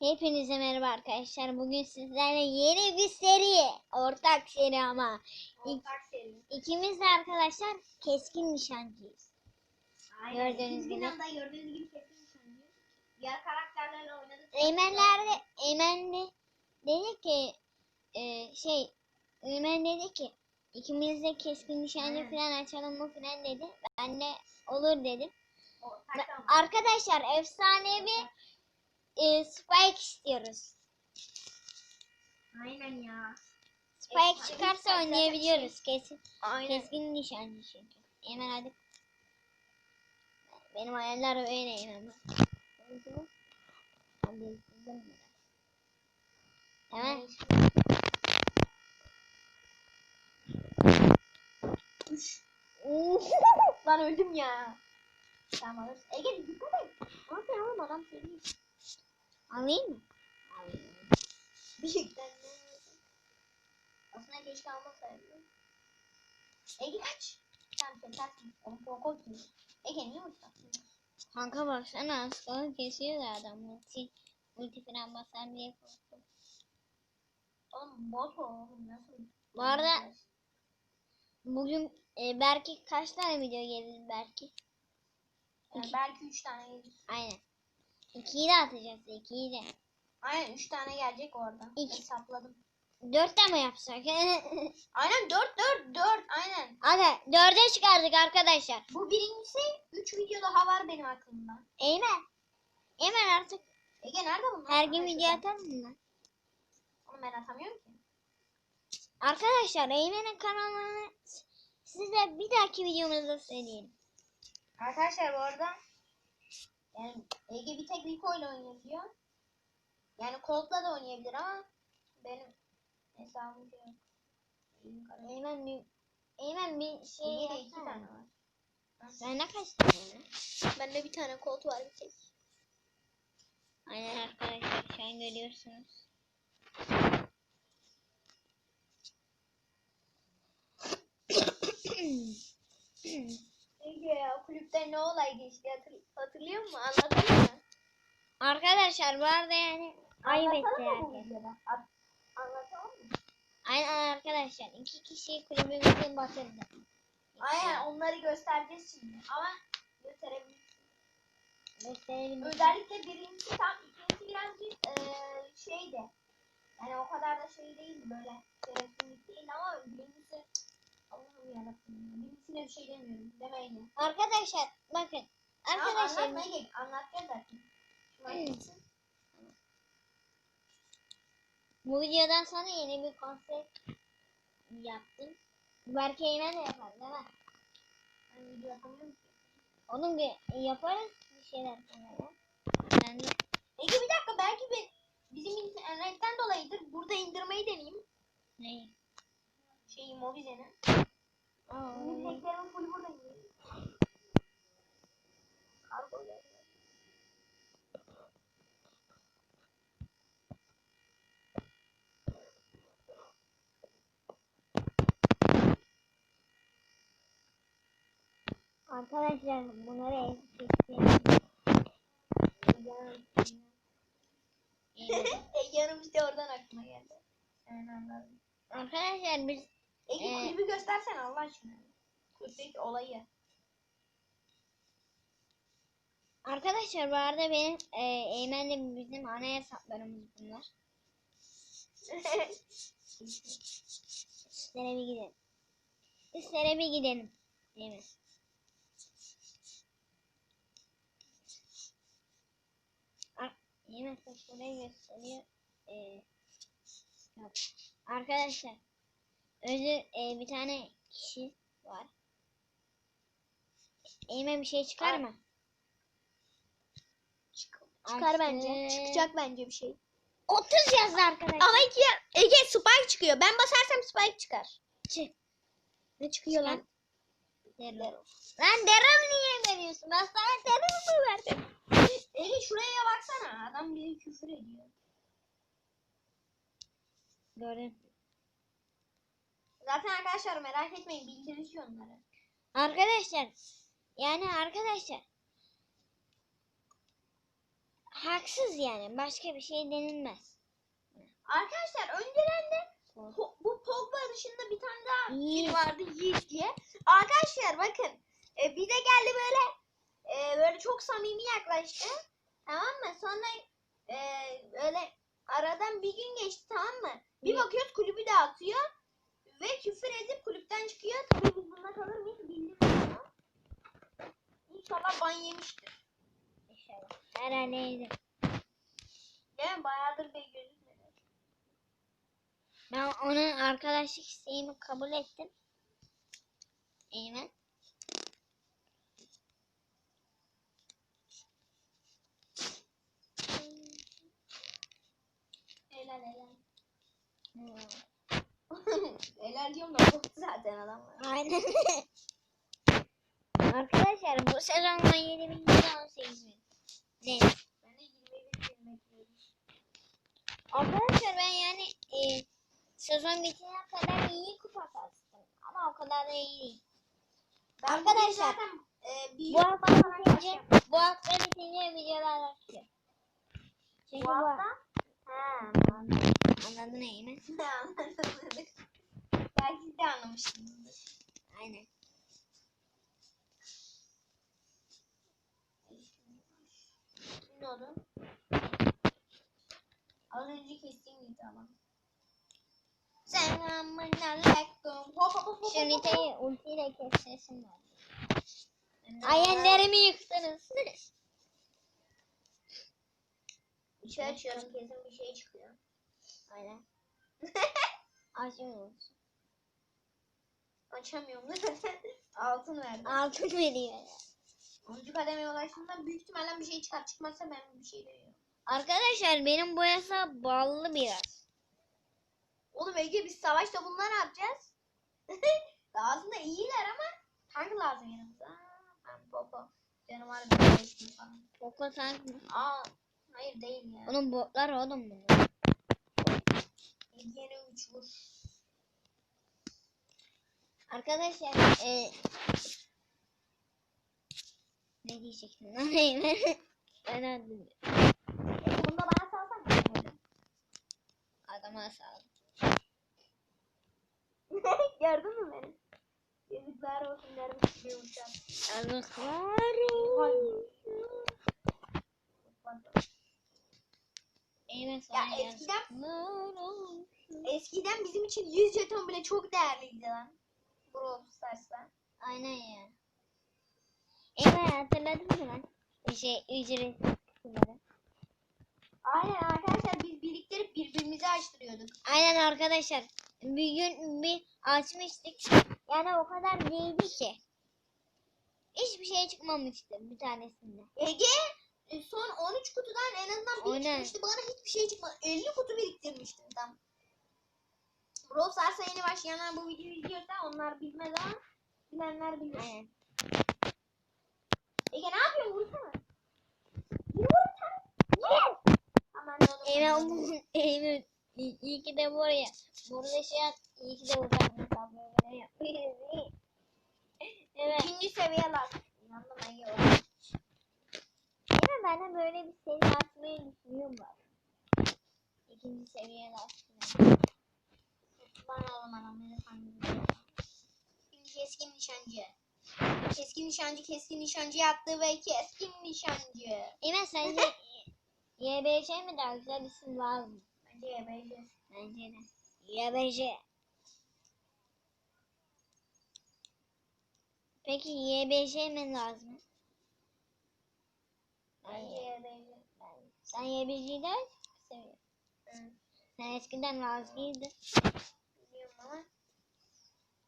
Hepinize merhaba arkadaşlar. Bugün sizlerle yeni bir seri. Ortak seri ama. Ortak seri. ikimiz de arkadaşlar keskin nişancıyız. Aynen. Gördüğünüz İkimizin gibi. yanında gördüğünüz gibi kesin nişancı. Diğer karakterlerle oynadık. Eymenler de Eymen de dedi ki e, şey Eymen dedi ki ikimiz de keskin nişancı Hmm. falan açalım mı falan dedi. Ben de olur dedim. Ortak ama. Arkadaşlar efsanevi e, Spike istiyoruz. Aynen ya. Spike Efsane çıkarsa Spike oynayabiliyoruz kesin. Aynen. Keskin nişancı çünkü. Hemen hadi. Benim hayaller öyle hemen. Hemen. Lan öldüm ya. Tamam. Ege dikkat et. Ama adam seni. Alayım mı? Şeyden ne? Aslında keşke almasaydım. Ege kaç. Sen tersin. Onu korkut. Ege niye uçaksın? Kanka baksana aslanı kesiyor da adam. Multi, multi falan basar diye korktum. Oğlum bot o oğlum nasıl? Bu arada bugün e, belki kaç tane video gelir belki? Yani belki 3 tane gelir. Aynen. İkiyi de atacağız. ikiyi de. Aynen 3 tane gelecek orada. İki. Hesapladım. Dört de mi yapsak? Aynen 4 4 4 aynen. Hadi dörde çıkardık arkadaşlar. Bu birincisi 3 video daha var benim aklımda. Eymen. Eymen artık Ege nerede bunlar? her gün video atar mısın lan? Onu ben atamıyorum ki. Arkadaşlar Eymen'in kanalını size bir dahaki videomuzda söyleyelim. Arkadaşlar bu arada yani Ege bir tek Rico ile oynayabiliyor. Yani Colt'la da oynayabilir ama benim hesabım yok. Eymen bir Eymen bir şey Ege'de 2 yapsana. tane var. Bende kaç tane var? Bende bir tane Colt var bir tek. Aynen arkadaşlar şu an görüyorsunuz. Ege ya kulüpte ne olay geçti hatır- hatırlıyor musun? Anlatsana mı? Arkadaşlar bu arada yani ayıp etti herkes. Anlatamam mı? Aynen arkadaşlar iki kişi kulübümüzü batırdı. Aynen onları göstereceğiz şimdi. Ama gösterebiliriz. Gösterelim. Özellikle birincisi tam ikincisi birazcık eee şeydi. Yani o kadar da şey değildi böyle şerefsizlik değil ama birincisi Allah'ım yarabbim. ya. Birincisine bir şey demiyorum. Demeyin. Arkadaşlar bakın. Arkadaşlar Anlatmaya Anlatacağız zaten. Şu an gitsin. bu videodan sonra yeni bir konsept yaptım. Belki Eymen de yapar değil mi? Ben video yapamıyorum ki. Onun yaparız bir şeyler sonra. De Ege bir dakika belki bir bizim internetten dolayıdır. Burada indirmeyi deneyeyim. ne? Şeyi Mobizen'i. Aa, Benim ne? hacklerimin fullü burada indireyim. Kargo. Arkadaşlar bunları eski Ege'nin işte oradan aklıma geldi. Yani anladım. Arkadaşlar biz Ege Ee, kulübü göstersen Allah aşkına. Kulüpteki olayı. Arkadaşlar bu arada benim e, Eymen'le bizim ana hesaplarımız bunlar. Üstlere bir gidelim. Üstlere bir gidelim. Ar- Eymen bak burayı gösteriyor. E, yok. Arkadaşlar özü e, bir tane kişi var. Eymen bir şey çıkar Ar- mı? Çıkar bence. Açtı. Çıkacak bence bir şey. 30 yazdı arkadaşlar. Ama iki Ege Spike çıkıyor. Ben basarsam Spike çıkar. Çık. Ne çıkıyor lan? Daryl. Lan Daryl niye veriyorsun? Ben sana Daryl mı verdim? Ege şuraya baksana. Adam bize küfür ediyor. Gördüm. Zaten arkadaşlar merak etmeyin bildiririz onları. Arkadaşlar yani arkadaşlar haksız yani. Başka bir şey denilmez. Arkadaşlar önceden de Po- bu Pogba dışında bir tane daha Yiğit. vardı Yiğit diye. Arkadaşlar bakın e, bir de geldi böyle e, böyle çok samimi yaklaştı. Tamam mı? Sonra e, böyle aradan bir gün geçti tamam mı? Bir bakıyoruz kulübü dağıtıyor ve küfür edip kulüpten çıkıyor. Tabii biz bunda kalır mıyız. İnşallah ban yemiştir. İnşallah. Herhalde yedim. Değil mi? Bayağıdır bir gözükmedi. Ben onun arkadaşlık isteğimi kabul ettim. Eymen. Helal helal. Hmm. helal diyorum da zaten adam. Aynen. Arkadaşlar bu sezon 17 bin lira 18 bin. Ne? Ben de 21 bin. Arkadaşlar ben yani e, sezon bitene kadar iyi kupa kastım. Ama o kadar da iyi değil. Ben Arkadaşlar, zaten e, bir Bu hafta bitince, bu hafta bitince videolar açıyor. Çünkü Bu hafta? Ha, Anladın Eymen? anladık. Belki siz de anlamışsınızdır. Aynen. Ne oldu? Az önce kestiğim gibi ama. Selamünaleyküm. Hop hop hop hop. Şu Nita'yı ultiyle Hayallerimi yıktınız. İçi açıyorum kesin bir şey çıkıyor. Aynen. Açamıyorum zaten. Altın verdim. Altın veriyor ya. 10. kademeye ulaştığımda büyük ihtimalle bir şey çıkar. Çıkmazsa ben bir şey demiyorum. Arkadaşlar benim boyası ballı biraz. Oğlum Ege biz savaşta bunlar ne yapacağız? Aslında iyiler ama tank lazım yanımıza. Ben popo. Canım var bir falan. Poco tank mı? Aa hayır değil ya. Onun botlar oğlum bunlar. Ege'ne 3 vur. Arkadaşlar e, ne diyecektim lan Eymen? Ege bunu da bana salsana. Adama sağ Gördün mü beni? Yazıklar olsun dermiş gibi uçak. Yazıklar Eymen sana Ya eskiden-. Eskiden bizim için 100 jeton bile çok değerliydi lan. Brawl Stars'ta. Aynen ya. Şey ücret. Aynen arkadaşlar biz biriktirip birbirimize açtırıyorduk. Aynen arkadaşlar. Bir gün bir açmıştık. Yani o kadar değildi ki. Hiçbir şey çıkmamıştı bir tanesinde. Ege e, son 13 kutudan en azından bir ne? çıkmıştı. Bana hiçbir şey çıkmadı. 50 kutu biriktirmiştim tam. Brawl Stars'a yeni başlayanlar bu videoyu izliyorsa onlar bilmez ama bilenler bilir. Aynen. Ege ne yapıyorsun? Vursana. Bir vur sen. Yes! Eymen bu Eymen iyi, iyi ki de buraya. Burada şey at. İyi ki de mesafe böyle yapıyoruz. Evet. İkinci seviye lan. İnandım Ege o. Eymen ben de böyle bir seri atmayı düşünüyorum bak. İkinci seviye atmayı. Bana o zaman onları sandım. Şimdi keskin nişancı. Keskin nişancı keskin nişancı yattı ve keskin nişancı. Eymen sence YBC mi daha güzel isim lazım? Bence YBC. Bence de. YBC. Peki YBC mi lazım? Bence. Ben- Sen YBC'yi de seviyorsun. Hı. Sen eskiden razıydın. Biliyorum ama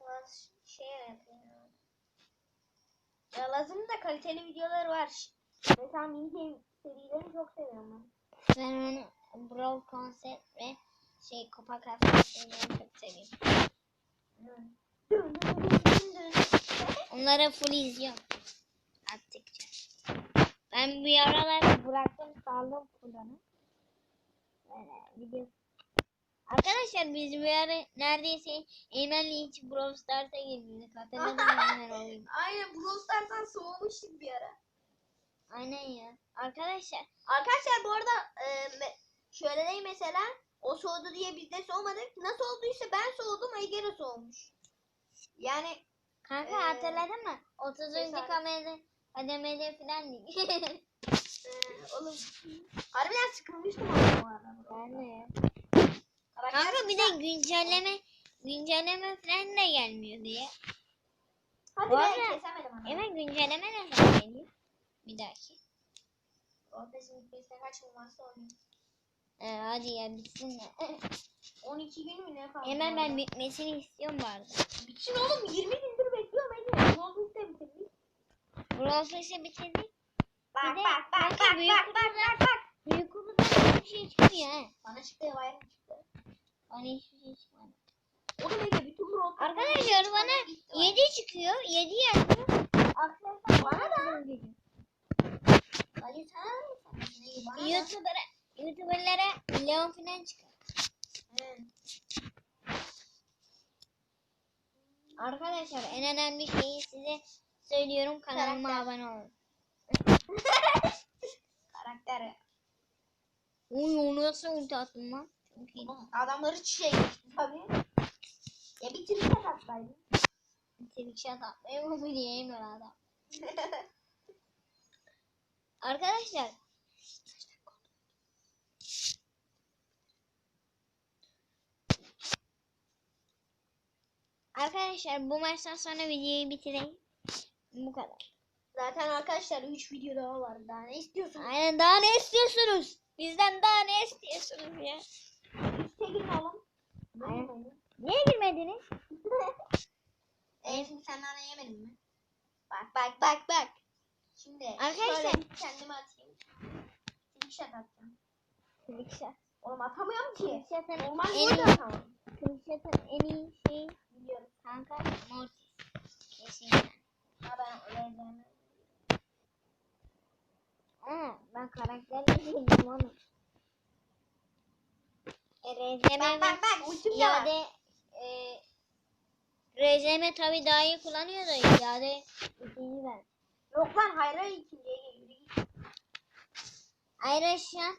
biraz şey yapıyor. Ya lazım da kaliteli videolar var. Mesela mini game serilerini çok seviyorum ben. Ben onu Brawl Concept ve şey Kupa Kafe şeylerini çok seviyorum. Onları full izliyorum. Attıkça. Ben bir aralar bıraktım saldım full onu. Böyle video. Arkadaşlar biz bir ara neredeyse Eymen'le hiç Brawl Stars'a girdik. Hatırladın mı Eymen olayım? Aynen Brawl Stars'tan soğumuştuk bir ara. Aynen ya. Arkadaşlar Arkadaşlar bu arada e, şöyle değil mesela o soğudu diye biz de soğumadık. Nasıl olduysa ben soğudum de soğumuş. Yani kanka Ee, hatırladın mı? 30. cesaret. kamerada kademede falan değil. e, oğlum harbiden sıkılmıştım ama bu arada. ben de ya. Kanka bir de güncelleme güncelleme falan da gelmiyor diye. Hadi Bu be arada- kesemedim. Hemen güncelleme ne zaman geliyor? Bir dahaki. Rotation gitmesine kaç gün varsa oynayayım. Ee, hadi ya bitsin de. 12 gün mü ne kaldı? Hemen ben bitmesini istiyorum arada. Bitsin oğlum 20 gündür bekliyorum. Roblox da bitirdik. Stars'ı bitirdik. Bak Bir de bak bak bak bak bak bak bak. Büyük kutuda hiçbir şey çıkmıyor ha. Bana çıktı bayram çıktı. Bana hiçbir şey çıkmadı. Oğlum Ege bütün Roblox. Arkadaşlar bana 7 çıkıyor. 7 yazıyor. Aksesuar bana da. Ali sana ne? Neyi bana da? YouTuber'a YouTuber'lara Leon falan çıkıyor. He. Arkadaşlar en önemli şeyi size söylüyorum kanalıma Karakter. abone olun. Karakter. Uy onu nasıl ulti attım lan? Çok iyi. Adamları çiçeğe geçti tabii. Ya bitirip de atsaydın. Şat atmayı mı bileyim adam. Arkadaşlar Arkadaşlar bu maçtan sonra videoyu bitireyim. Bu kadar. Zaten arkadaşlar 3 video daha var. Daha ne istiyorsun? Aynen daha ne istiyorsunuz? Bizden daha ne istiyorsunuz ya? Üste girme oğlum. Aynen. Niye girmediniz? Şimdi sen nane yemedin mi? Bak bak bak bak. Şimdi Arkadaşlar- şöyle kendime atayım. Bir şey atacağım. Şat. Oğlum atamıyorum ki. Şatın Normal en burada iyi, atamam. Çelik şatın en iyi şey Biliyorum. kanka Mortis. Kesinlikle. Ha ben öğrendim. Ha, ben karakterle değilim oğlum. E, RZM Bak bak bak de ya var. da e, RZM tabi daha iyi kullanıyor da ya da ikinci ben. Yok lan hayra ikinciye geliyor. Ayra şu an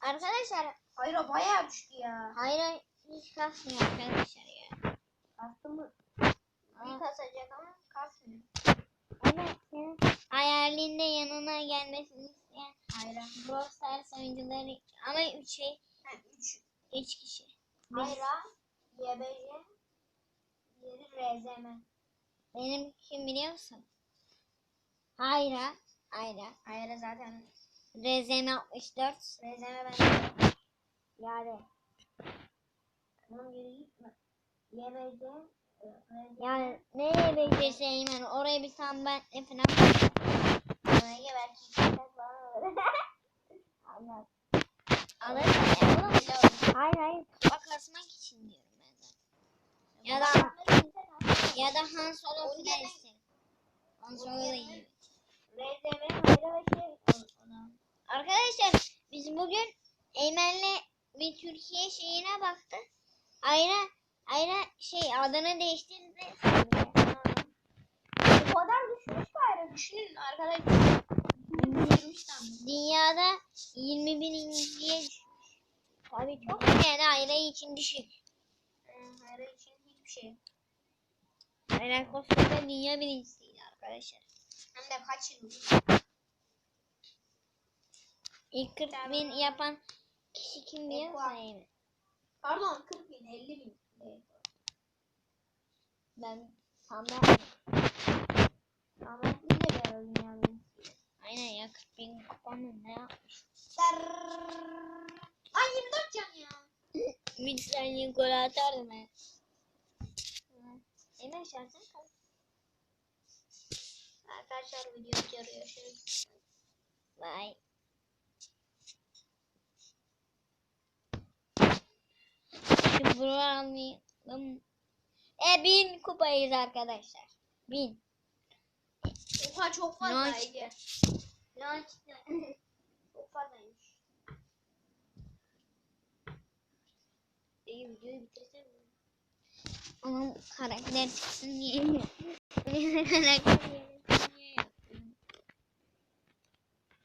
arkadaşlar Hayra bayağı düştü ya. Ayra hiç kasmıyor arkadaşlar ya. Kastı mı? Bir kasacak ama kasmıyor. Ama senin hayalinde yanına gelmesini isteyen Hayra. Brawl Stars oyuncuları ama üç şey Ha 3. üç kişi. Hayra, YBC, diğeri RZM. Benim kim biliyor musun? Hayra, Ayra, Hayra zaten RZM 64, RZM bende. yani Tamam geri gitme. YBC, yani neye bekleseyim yani oraya bir sambetle falan Ege belki iki tane falan ya oğlum. Hayır hayır kupa kasmak için diyorum ben zaten. Ya da ya da Han Solo yerine- isterim. Han Solo da iyi. Ve şey. Arkadaşlar biz bugün Eymen'le bir Türkiye şeyine baktık. Ayra Ayra şey adını değiştirdi. Bu kadar düşmüş Hayra. Düşünün arkadaşlar. Dünyada 20 bininciye düşmüş. Tabii çok yani Ayra için düşük. Ee, Hayra için hiçbir şey. Ayra koskoca dünya birincisiydi arkadaşlar. Hem de kaç yıl? İlk 40 bin yapan kişi kim musun Eymen? Pardon 40 bin 50 bin. Ben Samet. Ahmet bin de dünya birincisi. Aynen ya 40 bin kupa mı ne yapmış? Ay 24 can ya. Bir saniye gol atardım ben. Arkadaşlar video bitiyor. Görüşürüz. Bye. Şu buralayalım. E bin kupayız arkadaşlar. Bin. Oha çok Ne fazla açtı? Ege. Ne açtı? Çok fazlaymış. İyi videoyu bitirsem mi? Ama karakter çıksın diye mi? karakter